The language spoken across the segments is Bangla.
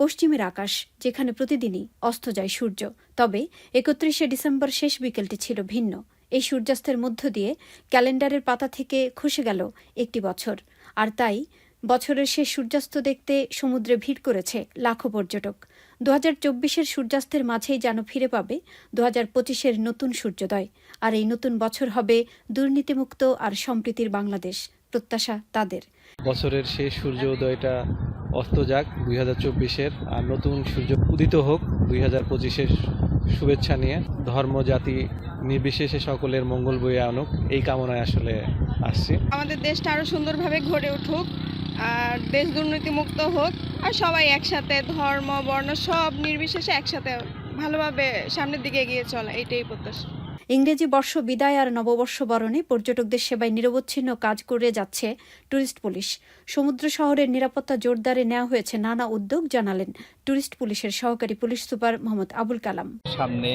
পশ্চিমের আকাশ, যেখানে প্রতিদিনই অস্ত যায় সূর্য। তবে একত্রিশে ডিসেম্বর শেষ বিকেলটি ছিল ভিন্ন। এই সূর্যাস্তের মধ্য দিয়ে ক্যালেন্ডারের পাতা থেকে খসে গেল একটি বছর। আর তাই বছরের শেষ সূর্যাস্ত দেখতে সমুদ্রে ভিড় করেছে লাখো পর্যটক। দু হাজার চব্বিশের সূর্যাস্তের মাঝেই যেন ফিরে পাবে দু হাজার পঁচিশের নতুন সূর্যোদয়। আর এই নতুন বছর হবে দুর্নীতিমুক্ত আর সম্প্রীতির বাংলাদেশ। প্রত্যাশা তাদের। বছরের শেষ সূর্য উদয়টা অস্ত যাক, দুই হাজার চব্বিশের, আর নতুন সূর্য উদিত হোক, দুই হাজার পঁচিশের শুভেচ্ছা নিয়ে ধর্ম, জাতি নির্বিশেষে সকলের মঙ্গল বয়ে আনুক, এই কামনায় আসলে আসছি। আমাদের দেশটা আরও সুন্দরভাবে গড়ে উঠুক, আর দেশ দুর্নীতিমুক্ত হোক, আর সবাই একসাথে ধর্ম, বর্ণ সব নির্বিশেষে একসাথে ভালোভাবে সামনের দিকে এগিয়ে চলা এটাই প্রত্যাশা। ইংরেজি বর্ষ বিদায় আর নববর্ষ বরণে পর্যটকদের সেবায় নিরবচ্ছিন্ন কাজ করে যাচ্ছে ট্যুরিস্ট পুলিশ। সমুদ্র শহরের নিরাপত্তা জোরদারে নেওয়া হয়েছে নানা উদ্যোগ, জানালেন ট্যুরিস্ট পুলিশের সহকারী পুলিশ সুপার মোহাম্মদ আবুল কালাম। সামনে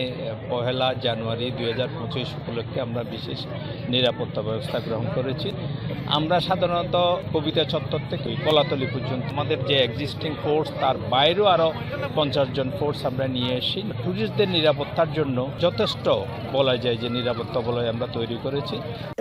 পহেলা জানুয়ারি দুই হাজার পঁচিশ উপলক্ষে আমরা বিশেষ নিরাপত্তা ব্যবস্থা গ্রহণ করেছি। আমরা সাধারণত কবিতা চত্বর থেকে কলাতলি পর্যন্ত আমাদের যে এক্সিস্টিং ফোর্স তার বাইরেও আরও পঞ্চাশ জন ফোর্স আমরা নিয়ে এসেছি। ট্যুরিস্টদের নিরাপত্তার জন্য যথেষ্ট বলা যায় যে নিরাপত্তা বলয় আমরা তৈরি করেছি।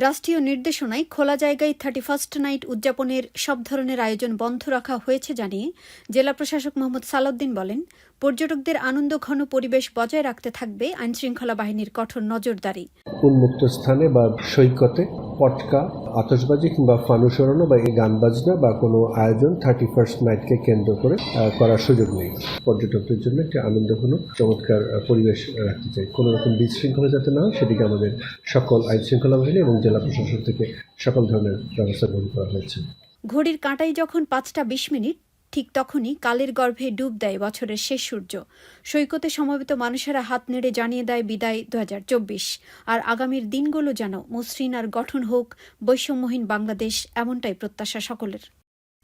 রাষ্ট্রীয় নির্দেশনায় খোলা জায়গায় থার্টি ফার্স্ট নাইট উদযাপনের সব ধরনের আয়োজন বন্ধ রাখা হয়েছে জানিয়ে জেলা প্রশাসক মোহাম্মদ সালাউদ্দিন বলেন পর্যটকদের আনন্দ ঘন পরিবেশ বজায় রাখতে থাকবে আইনশৃঙ্খলা বাহিনীর কঠোর নজরদারি। উন্মুক্ত স্থানে বা সৈকতে পটকা আতসবাজি কিংবা ফানুস ওড়ানো বা এই গান বাজনা বা কোনো আয়োজন থার্টি ফার্স্ট নাইটকে কেন্দ্র করে করার সুযোগ নেই। পর্যটকদের জন্য একটি আনন্দঘন, চমৎকার পরিবেশ রাখতে চাই। কোনো রকম বিশৃঙ্খলা যাতে না হয়, সেদিকে আমাদের সকল আইন শৃঙ্খলা বাহিনী এবং জেলা প্রশাসন থেকে সকল ধরনের ব্যবস্থা গ্রহণ করা হয়েছে। ঘড়ির কাঁটাই যখন পাঁচটা বিশ মিনিট ঠিক তখনই কালের গর্ভে ডুব দেয় বছরের শেষ সূর্য। সৈকতে সমবেত মানুষেরা হাত নেড়ে জানিয়ে দেয়, বিদায় দু হাজার চব্বিশ। আর আগামীর দিনগুলো যেন মসৃণ আর গঠন হোক, বৈষম্যহীন বাংলাদেশ এমনটাই প্রত্যাশা সকলের।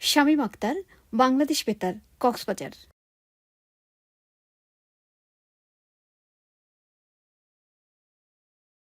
শামীম আক্তার, বাংলাদেশ বেতার, কক্সবাজার।